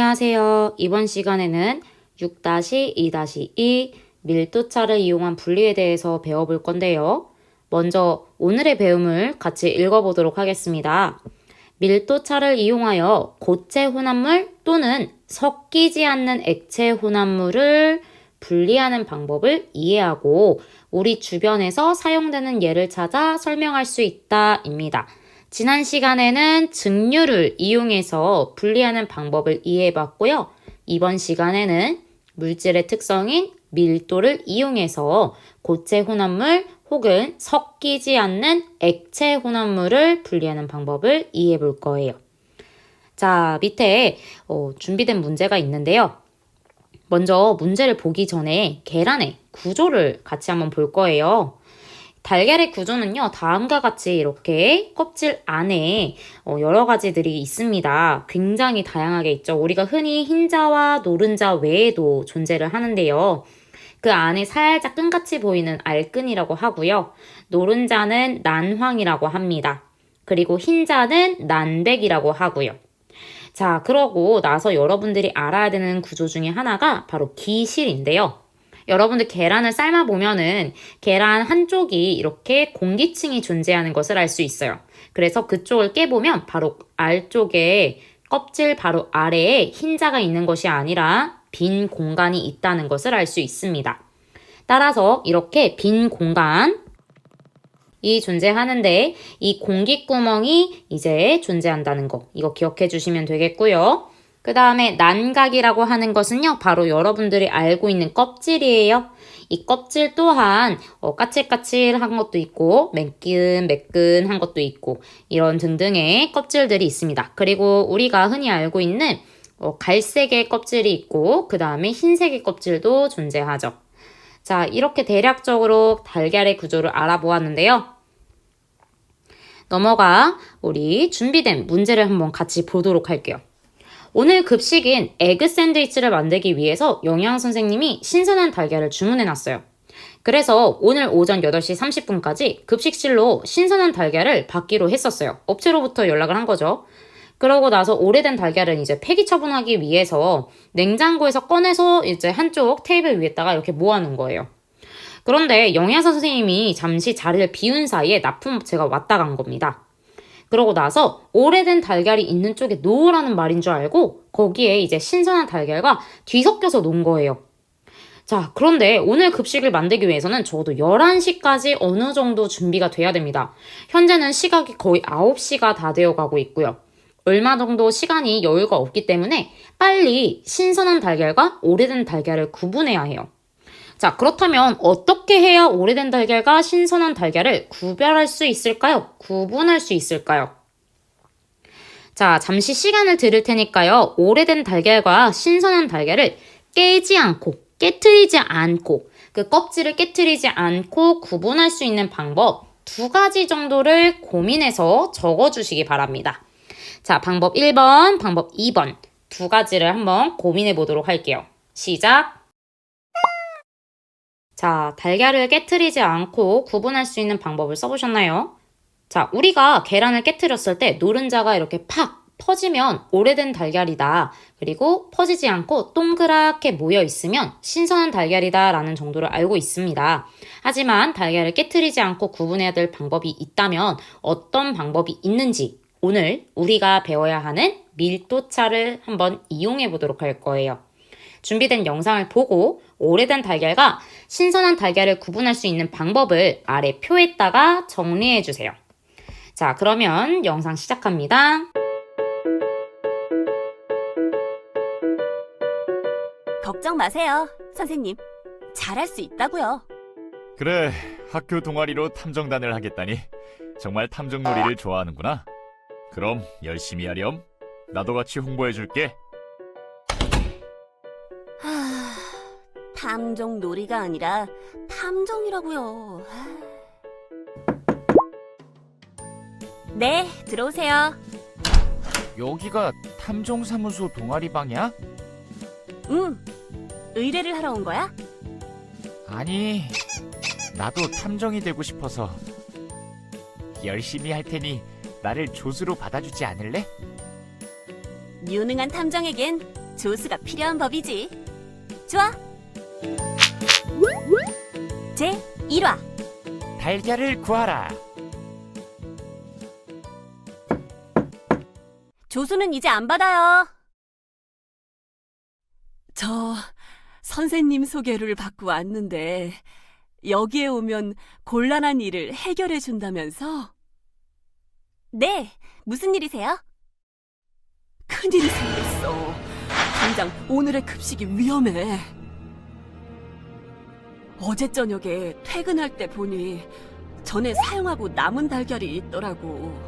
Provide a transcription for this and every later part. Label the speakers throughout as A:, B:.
A: 안녕하세요. 이번 시간에는 6-2-2 밀도차를 이용한 분리에 대해서 배워볼 건데요. 먼저 오늘의 배움을 같이 읽어보도록 하겠습니다. 밀도차를 이용하여 고체 혼합물 또는 섞이지 않는 액체 혼합물을 분리하는 방법을 이해하고 우리 주변에서 사용되는 예를 찾아 설명할 수 있다입니다. 지난 시간에는 증류를 이용해서 분리하는 방법을 이해해봤고요. 이번 시간에는 물질의 특성인 밀도를 이용해서 고체 혼합물 혹은 섞이지 않는 액체 혼합물을 분리하는 방법을 이해해 볼 거예요. 자, 밑에 어, 준비된 문제가 있는데요. 먼저 문제를 보기 전에 계란의 구조를 같이 한번 볼 거예요. 달걀의 구조는요, 다음과 같이 이렇게 껍질 안에 어, 여러 가지들이 있습니다. 굉장히 다양하게 있죠. 우리가 흔히 흰자와 노른자 외에도 존재를 하는데요. 그 안에 살짝 끈같이 보이는 알끈이라고 하고요. 노른자는 난황이라고 합니다. 그리고 흰자는 난백이라고 하고요. 자, 그러고 나서 여러분들이 알아야 되는 구조 중에 하나가 바로 기실인데요. 여러분들 계란을 삶아 보면은 계란 한쪽이 이렇게 공기층이 존재하는 것을 알 수 있어요. 그래서 그쪽을 깨보면 바로 알 쪽에 껍질 바로 아래에 흰자가 있는 것이 아니라 빈 공간이 있다는 것을 알 수 있습니다. 따라서 이렇게 빈 공간 이 존재하는데 이 공기 구멍이 이제 존재한다는 거 이거 기억해 주시면 되겠고요. 그 다음에 난각이라고 하는 것은요 바로 여러분들이 알고 있는 껍질이에요. 이 껍질 또한 어, 까칠까칠한 것도 있고 매끈매끈한 것도 있고 이런 등등의 껍질들이 있습니다. 그리고 우리가 흔히 알고 있는 어, 갈색의 껍질이 있고 그 다음에 흰색의 껍질도 존재하죠. 자, 이렇게 대략적으로 달걀의 구조를 알아보았는데요. 넘어가 우리 준비된 문제를 한번 같이 보도록 할게요. 오늘 급식인 에그 샌드위치를 만들기 위해서 영양 선생님이 신선한 달걀을 주문해 놨어요. 그래서 오늘 오전 8시 30분까지 급식실로 신선한 달걀을 받기로 했었어요. 업체로부터 연락을 한 거죠. 그러고 나서 오래된 달걀은 이제 폐기 처분하기 위해서 냉장고에서 꺼내서 이제 한쪽 테이블 위에다가 이렇게 모아놓은 거예요. 그런데 영양사 선생님이 잠시 자리를 비운 사이에 납품업체가 왔다 간 겁니다. 그러고 나서 오래된 달걀이 있는 쪽에 놓으라는 말인 줄 알고 거기에 이제 신선한 달걀과 뒤섞여서 놓은 거예요. 자, 그런데 오늘 급식을 만들기 위해서는 적어도 11시까지 어느 정도 준비가 돼야 됩니다. 현재는 시각이 거의 9시가 다 되어 가고 있고요. 얼마 정도 시간이 여유가 없기 때문에 빨리 신선한 달걀과 오래된 달걀을 구분해야 해요. 자, 그렇다면 어떻게 해야 오래된 달걀과 신선한 달걀을 구별할 수 있을까요? 구분할 수 있을까요? 자, 잠시 시간을 드릴 테니까요. 오래된 달걀과 신선한 달걀을 깨지 않고, 깨트리지 않고, 그 껍질을 깨트리지 않고 구분할 수 있는 방법 두 가지 정도를 고민해서 적어 주시기 바랍니다. 자, 방법 1번, 방법 2번 두 가지를 한번 고민해 보도록 할게요. 시작! 자, 달걀을 깨트리지 않고 구분할 수 있는 방법을 써보셨나요? 자, 우리가 계란을 깨트렸을 때 노른자가 이렇게 팍 퍼지면 오래된 달걀이다. 그리고 퍼지지 않고 동그랗게 모여 있으면 신선한 달걀이다 라는 정도를 알고 있습니다. 하지만 달걀을 깨트리지 않고 구분해야 될 방법이 있다면 어떤 방법이 있는지 오늘 우리가 배워야 하는 밀도차를 한번 이용해 보도록 할 거예요. 준비된 영상을 보고 오래된 달걀과 신선한 달걀을 구분할 수 있는 방법을 아래 표에다가 정리해 주세요. 자, 그러면 영상 시작합니다.
B: 걱정 마세요, 선생님. 잘할 수 있다고요.
C: 그래, 학교 동아리로 탐정단을 하겠다니 정말 탐정놀이를 좋아하는구나. 그럼 열심히 하렴. 나도 같이 홍보해 줄게.
B: 탐정 놀이가 아니라 탐정이라고요. 하... 네, 들어오세요.
C: 여기가 탐정사무소 동아리방이야?
B: 응. 의뢰를 하러 온 거야?
C: 아니, 나도 탐정이 되고 싶어서 열심히 할 테니 나를 조수로 받아주지 않을래?
B: 유능한 탐정에겐 조수가 필요한 법이지. 좋아. 제 1화.
D: 달걀을 구하라.
B: 조수는 이제 안 받아요.
E: 저 선생님 소개를 받고 왔는데 여기에 오면 곤란한 일을 해결해 준다면서
B: 네, 무슨 일이세요?
E: 큰일이 생겼어. 당장 오늘의 급식이 위험해. 어제 저녁에 퇴근할 때 보니 전에 사용하고 남은 달걀이 있더라고.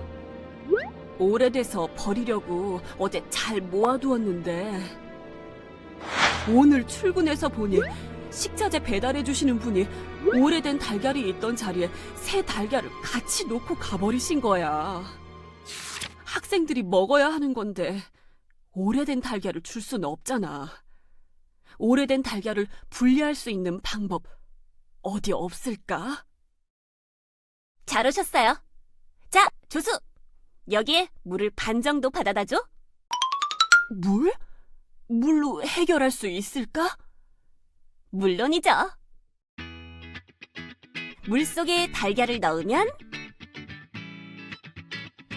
E: 오래돼서 버리려고 어제 잘 모아두었는데 오늘 출근해서 보니 식자재 배달해 주시는 분이 오래된 달걀이 있던 자리에 새 달걀을 같이 놓고 가버리신 거야. 학생들이 먹어야 하는 건데 오래된 달걀을 줄 수는 없잖아. 오래된 달걀을 분리할 수 있는 방법 어디 없을까?
B: 잘 오셨어요. 자, 조수. 여기에 물을 반 정도 받아다 줘.
E: 물? 물로 해결할 수 있을까?
B: 물론이죠. 물 속에 달걀을 넣으면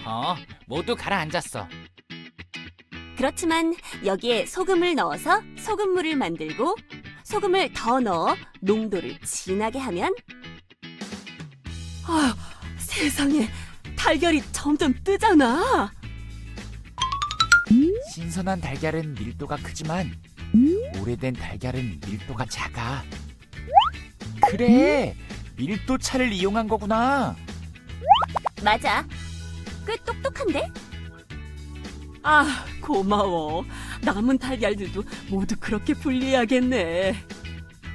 D: 어, 모두 가라앉았어.
B: 그렇지만 여기에 소금을 넣어서 소금물을 만들고 소금을 더 넣어 농도를 진하게 하면
E: 아, 세상에 달걀이 점점 뜨잖아.
D: 신선한 달걀은 밀도가 크지만 오래된 달걀은 밀도가 작아. 그래, 밀도 차를 이용한 거구나.
B: 맞아. 꽤 똑똑한데?
E: 아, 고마워. 남은 달걀들도 모두 그렇게 분리해야겠네.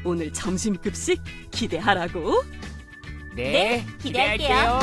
E: 오늘 점심 급식 기대하라고.
B: 네, 기대할게요.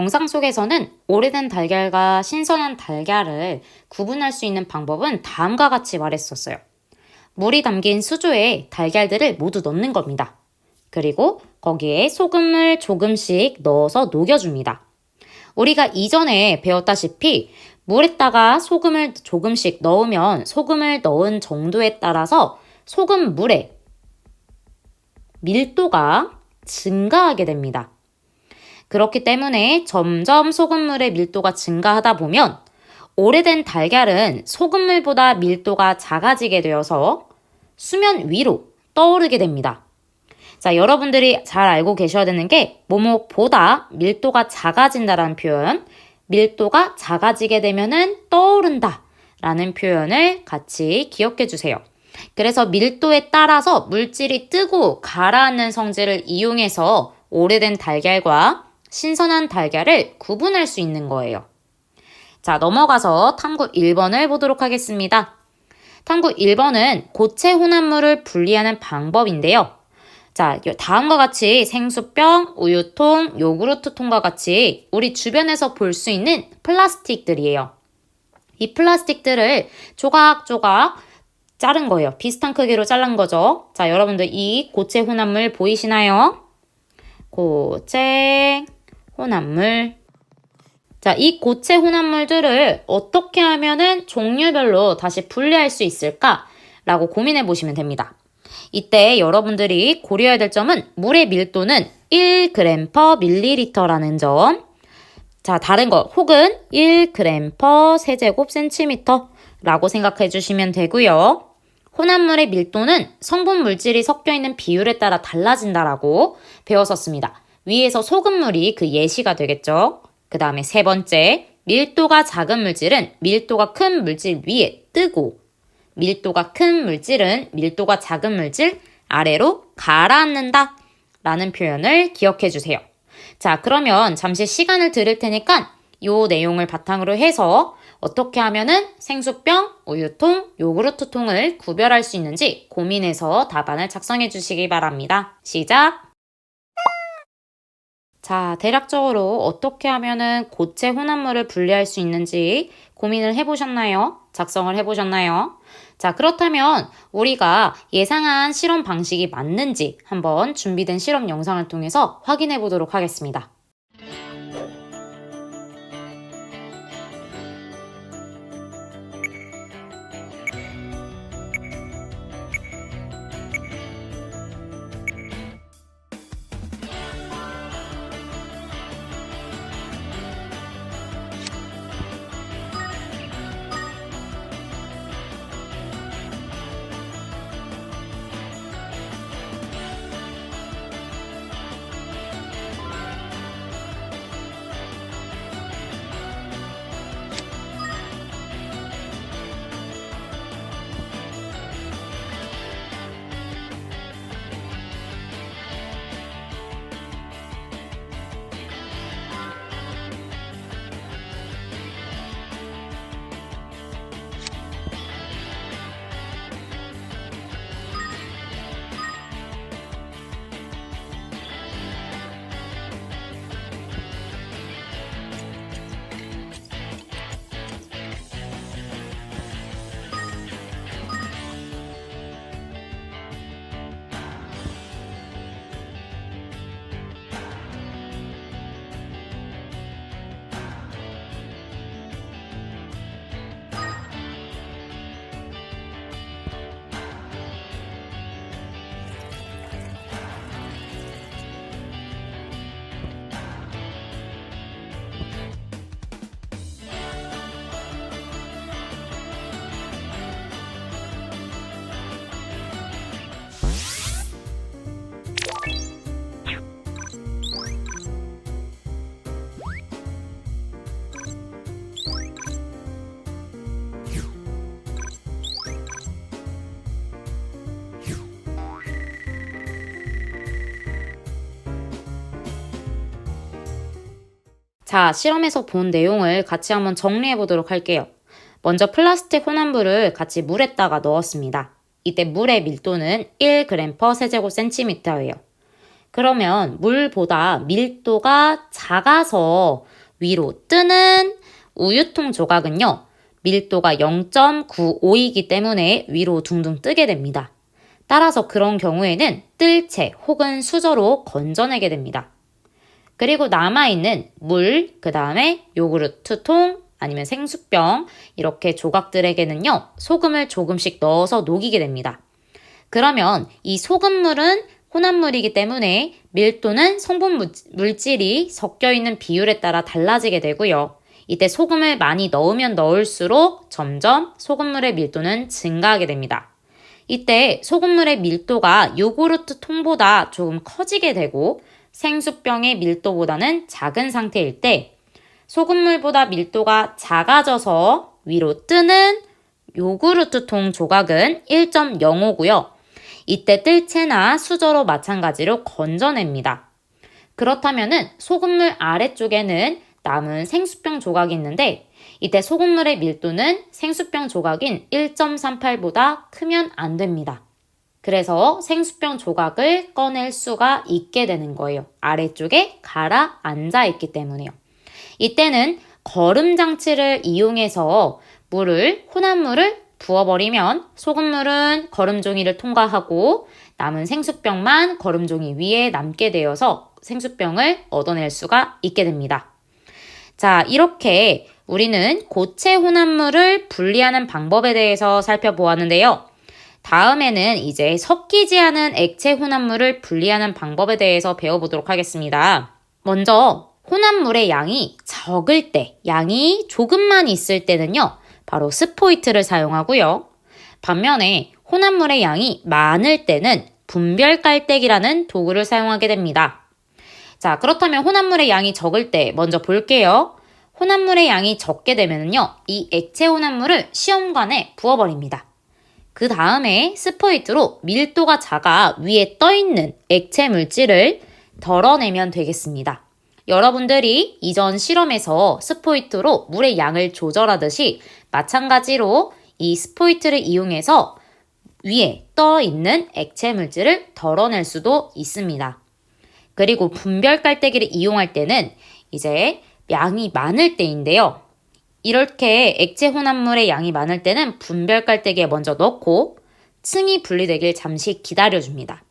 A: 영상 속에서는 오래된 달걀과 신선한 달걀을 구분할 수 있는 방법은 다음과 같이 말했었어요. 물이 담긴 수조에 달걀들을 모두 넣는 겁니다. 그리고 거기에 소금을 조금씩 넣어서 녹여줍니다. 우리가 이전에 배웠다시피 물에다가 소금을 조금씩 넣으면 소금을 넣은 정도에 따라서 소금 물의 밀도가 증가하게 됩니다. 그렇기 때문에 점점 소금물의 밀도가 증가하다 보면 오래된 달걀은 소금물보다 밀도가 작아지게 되어서 수면 위로 떠오르게 됩니다. 자, 여러분들이 잘 알고 계셔야 되는 게 뭐뭐보다 밀도가 작아진다라는 표현, 밀도가 작아지게 되면은 떠오른다 라는 표현을 같이 기억해 주세요. 그래서 밀도에 따라서 물질이 뜨고 가라앉는 성질을 이용해서 오래된 달걀과 신선한 달걀을 구분할 수 있는 거예요. 자, 넘어가서 탐구 1번을 보도록 하겠습니다. 탐구 1번은 고체 혼합물을 분리하는 방법인데요. 자, 다음과 같이 생수병, 우유통, 요구르트통과 같이 우리 주변에서 볼 수 있는 플라스틱들이에요. 이 플라스틱들을 조각조각 자른 거예요. 비슷한 크기로 자른 거죠. 자, 여러분들 이 고체 혼합물 보이시나요? 고체 혼합물. 자, 이 고체 혼합물들을 어떻게 하면은 종류별로 다시 분리할 수 있을까라고 고민해 보시면 됩니다. 이때 여러분들이 고려해야 될 점은 물의 밀도는 1g per ml라는 점. 자, 다른 거 혹은 1g per 세제곱 센티미터라고 생각해 주시면 되고요. 혼합물의 밀도는 성분 물질이 섞여 있는 비율에 따라 달라진다라고 배웠었습니다. 위에서 소금물이 그 예시가 되겠죠. 그 다음에 세 번째, 밀도가 작은 물질은 밀도가 큰 물질 위에 뜨고, 밀도가 큰 물질은 밀도가 작은 물질 아래로 가라앉는다. 라는 표현을 기억해 주세요. 자, 그러면 잠시 시간을 드릴 테니까 이 내용을 바탕으로 해서 어떻게 하면은 생수병, 우유통, 요구르트통을 구별할 수 있는지 고민해서 답안을 작성해 주시기 바랍니다. 시작! 자, 대략적으로 어떻게 하면은 고체 혼합물을 분리할 수 있는지 고민을 해보셨나요? 작성을 해보셨나요? 자, 그렇다면 우리가 예상한 실험 방식이 맞는지 한번 준비된 실험 영상을 통해서 확인해 보도록 하겠습니다. 자, 실험에서 본 내용을 같이 한번 정리해 보도록 할게요. 먼저 플라스틱 혼합물을 같이 물에다가 넣었습니다. 이때 물의 밀도는 1g per 세제곱센티미터예요. 그러면 물보다 밀도가 작아서 위로 뜨는 우유통 조각은요, 밀도가 0.95이기 때문에 위로 둥둥 뜨게 됩니다. 따라서 그런 경우에는 뜰채 혹은 수저로 건져내게 됩니다. 그리고 남아있는 물, 그 다음에 요구르트 통, 아니면 생수병, 이렇게 조각들에게는요, 소금을 조금씩 넣어서 녹이게 됩니다. 그러면 이 소금물은 혼합물이기 때문에 밀도는 성분 물- 물질이 섞여 있는 비율에 따라 달라지게 되고요. 이때 소금을 많이 넣으면 넣을수록 점점 소금물의 밀도는 증가하게 됩니다. 이때 소금물의 밀도가 요구르트 통보다 조금 커지게 되고 생수병의 밀도보다는 작은 상태일 때 소금물보다 밀도가 작아져서 위로 뜨는 요구르트 통 조각은 1.05고요. 이때 뜰채나 수저로 마찬가지로 건져냅니다. 그렇다면은 소금물 아래쪽에는 남은 생수병 조각이 있는데 이때 소금물의 밀도는 생수병 조각인 1.38보다 크면 안 됩니다. 그래서 생수병 조각을 꺼낼 수가 있게 되는 거예요. 아래쪽에 가라앉아 있기 때문에요. 이때는 거름 장치를 이용해서 물을, 혼합물을 부어버리면 소금물은 거름종이를 통과하고 남은 생수병만 거름종이 위에 남게 되어서 생수병을 얻어낼 수가 있게 됩니다. 자, 이렇게 우리는 고체 혼합물을 분리하는 방법에 대해서 살펴보았는데요. 다음에는 이제 섞이지 않은 액체 혼합물을 분리하는 방법에 대해서 배워보도록 하겠습니다. 먼저 혼합물의 양이 적을 때, 양이 조금만 있을 때는요, 바로 스포이트를 사용하고요. 반면에 혼합물의 양이 많을 때는 분별 깔때기라는 도구를 사용하게 됩니다. 자, 그렇다면 혼합물의 양이 적을 때 먼저 볼게요. 혼합물의 양이 적게 되면요, 이 액체 혼합물을 시험관에 부어버립니다. 그 다음에 스포이트로 밀도가 작아 위에 떠있는 액체 물질을 덜어내면 되겠습니다. 여러분들이 이전 실험에서 스포이트로 물의 양을 조절하듯이 마찬가지로 이 스포이트를 이용해서 위에 떠 있는 액체 물질을 덜어낼 수도 있습니다. 그리고 분별 깔때기를 이용할 때는 이제 양이 많을 때인데요. 이렇게 액체 혼합물의 양이 많을 때는 분별 깔때기에 먼저 넣고 층이 분리되길 잠시 기다려줍니다.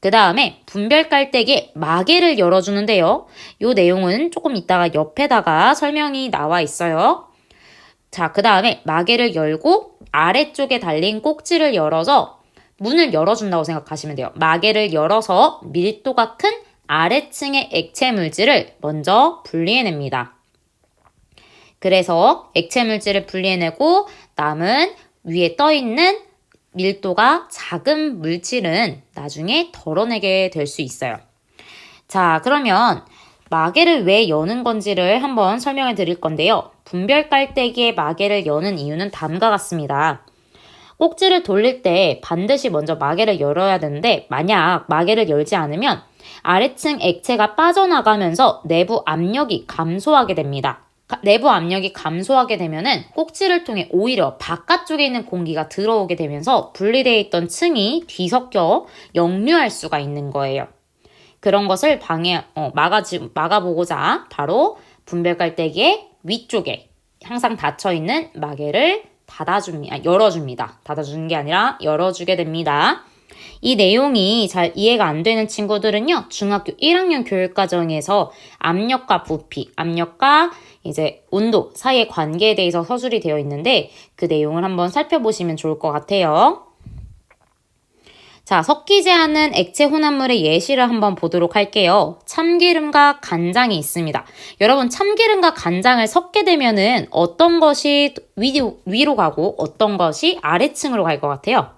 A: 그 다음에 분별 깔때기에 마개를 열어주는데요. 이 내용은 조금 이따가 옆에다가 설명이 나와 있어요. 자, 그 다음에 마개를 열고 아래쪽에 달린 꼭지를 열어서 문을 열어준다고 생각하시면 돼요. 마개를 열어서 밀도가 큰 아래층의 액체 물질을 먼저 분리해냅니다. 그래서 액체 물질을 분리해내고 남은 위에 떠 있는 밀도가 작은 물질은 나중에 덜어내게 될 수 있어요. 자, 그러면 마개를 왜 여는 건지를 한번 설명해 드릴 건데요. 분별 깔때기에 마개를 여는 이유는 다음과 같습니다. 꼭지를 돌릴 때 반드시 먼저 마개를 열어야 되는데 만약 마개를 열지 않으면 아래층 액체가 빠져나가면서 내부 압력이 감소하게 됩니다. 가- 내부 압력이 감소하게 되면은 꼭지를 통해 오히려 바깥쪽에 있는 공기가 들어오게 되면서 분리되어 있던 층이 뒤섞여 역류할 수가 있는 거예요. 그런 것을 방해 어, 막아지 막아보고자 바로 분별 깔때기의 위쪽에 항상 닫혀 있는 마개를 닫아줍니다. 열어줍니다. 닫아주는 게 아니라 열어주게 됩니다. 이 내용이 잘 이해가 안 되는 친구들은요, 중학교 1학년 교육과정에서 압력과 부피, 압력과 이제 온도 사이의 관계에 대해서 서술이 되어 있는데 그 내용을 한번 살펴보시면 좋을 것 같아요. 자, 섞이지 않은 액체 혼합물의 예시를 한번 보도록 할게요. 참기름과 간장이 있습니다. 여러분, 참기름과 간장을 섞게 되면은 어떤 것이 위로, 위로 가고 어떤 것이 아래층으로 갈 것 같아요?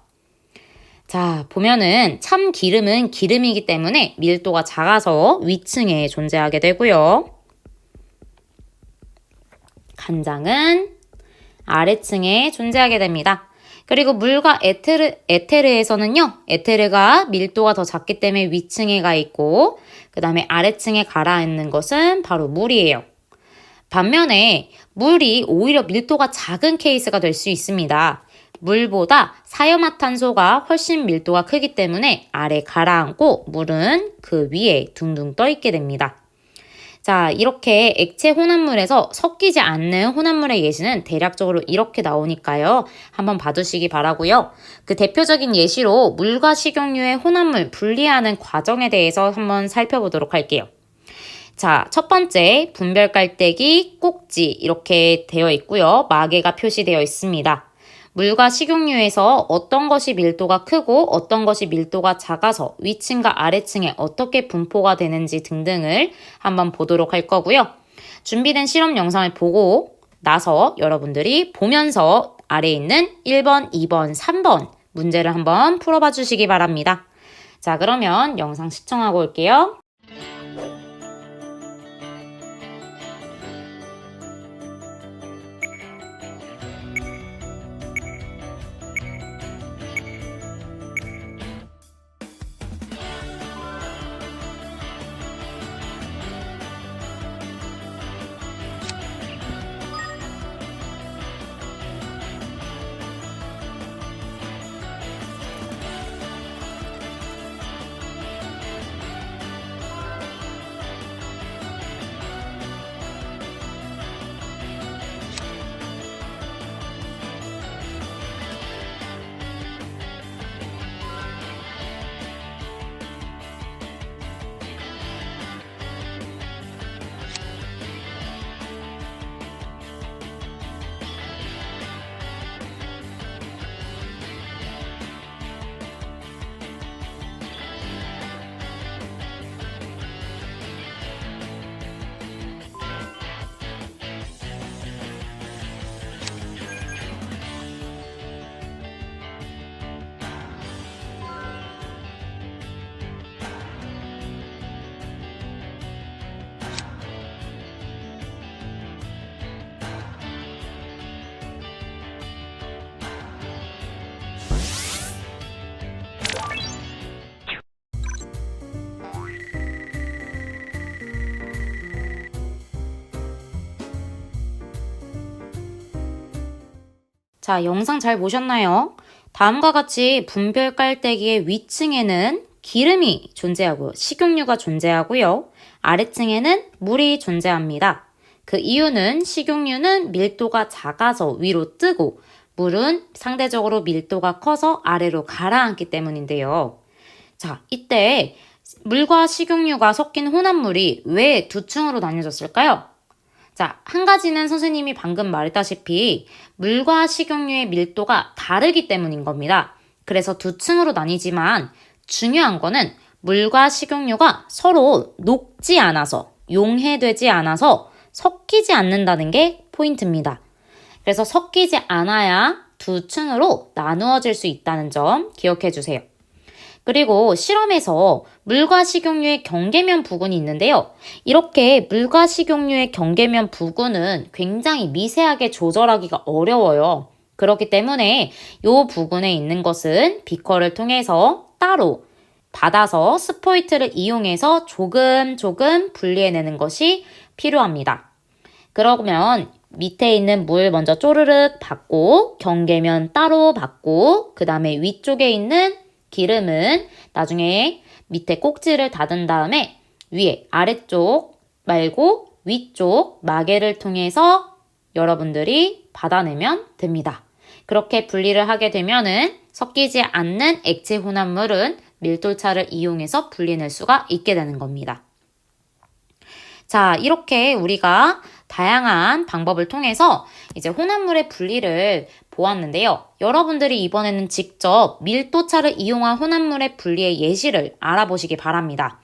A: 자, 보면은 참기름은 기름이기 때문에 밀도가 작아서 위층에 존재하게 되고요. 간장은 아래층에 존재하게 됩니다. 그리고 물과 에테르, 에테르에서는요, 에테르가 밀도가 더 작기 때문에 위층에 가 있고, 그 다음에 아래층에 가라앉는 것은 바로 물이에요. 반면에 물이 오히려 밀도가 작은 케이스가 될 수 있습니다. 물보다 사염화탄소가 훨씬 밀도가 크기 때문에 아래 가라앉고 물은 그 위에 둥둥 떠 있게 됩니다. 자, 이렇게 액체 혼합물에서 섞이지 않는 혼합물의 예시는 대략적으로 이렇게 나오니까요. 한번 봐두시기 바라고요. 그 대표적인 예시로 물과 식용유의 혼합물 분리하는 과정에 대해서 한번 살펴보도록 할게요. 자, 첫 번째 분별 깔때기 꼭지 이렇게 되어 있고요. 마개가 표시되어 있습니다. 물과 식용유에서 어떤 것이 밀도가 크고 어떤 것이 밀도가 작아서 위층과 아래층에 어떻게 분포가 되는지 등등을 한번 보도록 할 거고요. 준비된 실험 영상을 보고 나서 여러분들이 보면서 아래에 있는 1번, 2번, 3번 문제를 한번 풀어봐 주시기 바랍니다. 자, 그러면 영상 시청하고 올게요. 자, 영상 잘 보셨나요? 다음과 같이 분별 깔때기의 위층에는 기름이 존재하고 식용유가 존재하고요. 아래층에는 물이 존재합니다. 그 이유는 식용유는 밀도가 작아서 위로 뜨고 물은 상대적으로 밀도가 커서 아래로 가라앉기 때문인데요. 자, 이때 물과 식용유가 섞인 혼합물이 왜 두 층으로 나뉘어졌을까요? 자, 한 가지는 선생님이 방금 말했다시피 물과 식용유의 밀도가 다르기 때문인 겁니다. 그래서 두 층으로 나뉘지만 중요한 거는 물과 식용유가 서로 녹지 않아서 용해되지 않아서 섞이지 않는다는 게 포인트입니다. 그래서 섞이지 않아야 두 층으로 나누어질 수 있다는 점 기억해 주세요. 그리고 실험에서 물과 식용유의 경계면 부근이 있는데요. 이렇게 물과 식용유의 경계면 부근은 굉장히 미세하게 조절하기가 어려워요. 그렇기 때문에 이 부분에 있는 것은 비커를 통해서 따로 받아서 스포이트를 이용해서 조금 조금 분리해내는 것이 필요합니다. 그러면 밑에 있는 물 먼저 쪼르륵 받고 경계면 따로 받고 그 다음에 위쪽에 있는 기름은 나중에 밑에 꼭지를 닫은 다음에 위에 아래쪽 말고 위쪽 마개를 통해서 여러분들이 받아내면 됩니다. 그렇게 분리를 하게 되면은 섞이지 않는 액체 혼합물은 밀돌차를 이용해서 분리해낼 수가 있게 되는 겁니다. 자, 이렇게 우리가 다양한 방법을 통해서 이제 혼합물의 분리를 보았는데요. 여러분들이 이번에는 직접 밀도차를 이용한 혼합물의 분리의 예시를 알아보시기 바랍니다.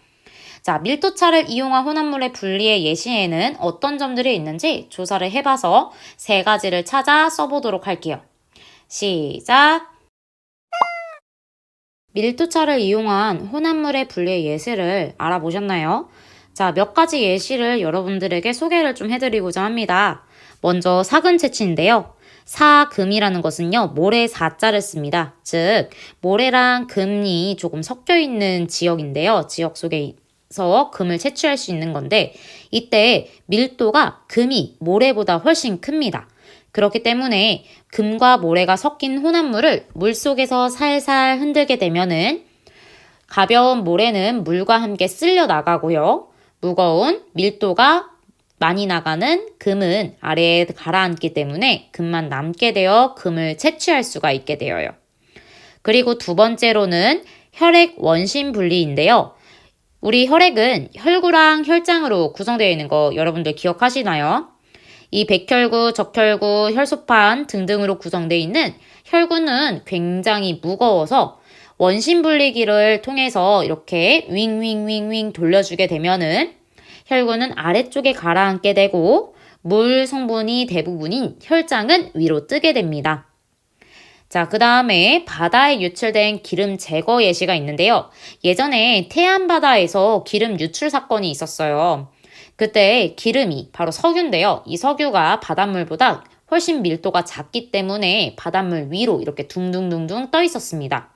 A: 자, 밀도차를 이용한 혼합물의 분리의 예시에는 어떤 점들이 있는지 조사를 해봐서 세 가지를 찾아 써보도록 할게요. 시작! 밀도차를 이용한 혼합물의 분리의 예시를 알아보셨나요? 자, 몇 가지 예시를 여러분들에게 소개를 좀 해드리고자 합니다. 먼저 사근 채취인데요. 사금이라는 것은요, 모래 사자를 씁니다. 즉, 모래랑 금이 조금 섞여 있는 지역인데요. 지역 속에 서 금을 채취할 수 있는 건데, 이때 밀도가 금이 모래보다 훨씬 큽니다. 그렇기 때문에 금과 모래가 섞인 혼합물을 물 속에서 살살 흔들게 되면은 가벼운 모래는 물과 함께 쓸려 나가고요. 무거운 밀도가 많이 나가는 금은 아래에 가라앉기 때문에 금만 남게 되어 금을 채취할 수가 있게 되어요. 그리고 두 번째로는 혈액 원심 분리인데요. 우리 혈액은 혈구랑 혈장으로 구성되어 있는 거 여러분들 기억하시나요? 이 백혈구, 적혈구, 혈소판 등등으로 구성되어 있는 혈구는 굉장히 무거워서 원심 분리기를 통해서 이렇게 윙윙윙윙 돌려주게 되면은 혈구는 아래쪽에 가라앉게 되고 물 성분이 대부분인 혈장은 위로 뜨게 됩니다. 자, 그 다음에 바다에 유출된 기름 제거 예시가 있는데요. 예전에 태안바다에서 기름 유출 사건이 있었어요. 그때 기름이 바로 석유인데요. 이 석유가 바닷물보다 훨씬 밀도가 작기 때문에 바닷물 위로 이렇게 둥둥둥둥 떠 있었습니다.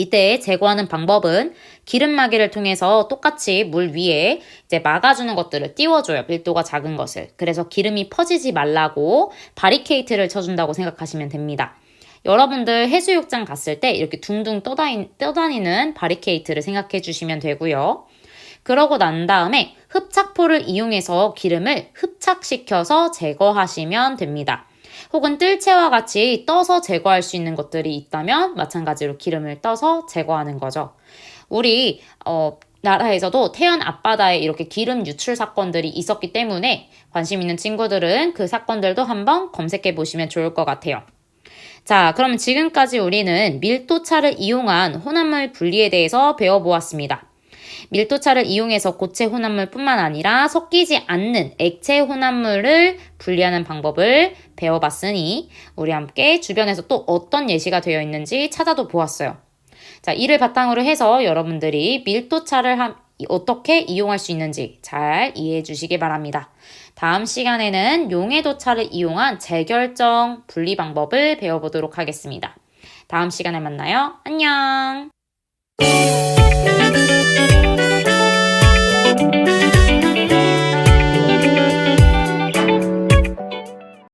A: 이때 제거하는 방법은 기름막이를 통해서 똑같이 물 위에 이제 막아주는 것들을 띄워줘요. 밀도가 작은 것을. 그래서 기름이 퍼지지 말라고 바리케이트를 쳐준다고 생각하시면 됩니다. 여러분들 해수욕장 갔을 때 이렇게 둥둥 떠다니, 떠다니는 바리케이트를 생각해 주시면 되고요. 그러고 난 다음에 흡착포를 이용해서 기름을 흡착시켜서 제거하시면 됩니다. 혹은 뜰채와 같이 떠서 제거할 수 있는 것들이 있다면 마찬가지로 기름을 떠서 제거하는 거죠. 우리 어, 나라에서도 태안 앞바다에 이렇게 기름 유출 사건들이 있었기 때문에 관심 있는 친구들은 그 사건들도 한번 검색해 보시면 좋을 것 같아요. 자, 그럼 지금까지 우리는 밀도차를 이용한 혼합물 분리에 대해서 배워보았습니다. 밀도차를 이용해서 고체 혼합물뿐만 아니라 섞이지 않는 액체 혼합물을 분리하는 방법을 배워봤으니 우리 함께 주변에서 또 어떤 예시가 되어 있는지 찾아도 보았어요. 자, 이를 바탕으로 해서 여러분들이 밀도차를 한, 어떻게 이용할 수 있는지 잘 이해해 주시기 바랍니다. 다음 시간에는 용해도차를 이용한 재결정 분리 방법을 배워보도록 하겠습니다. 다음 시간에 만나요. 안녕!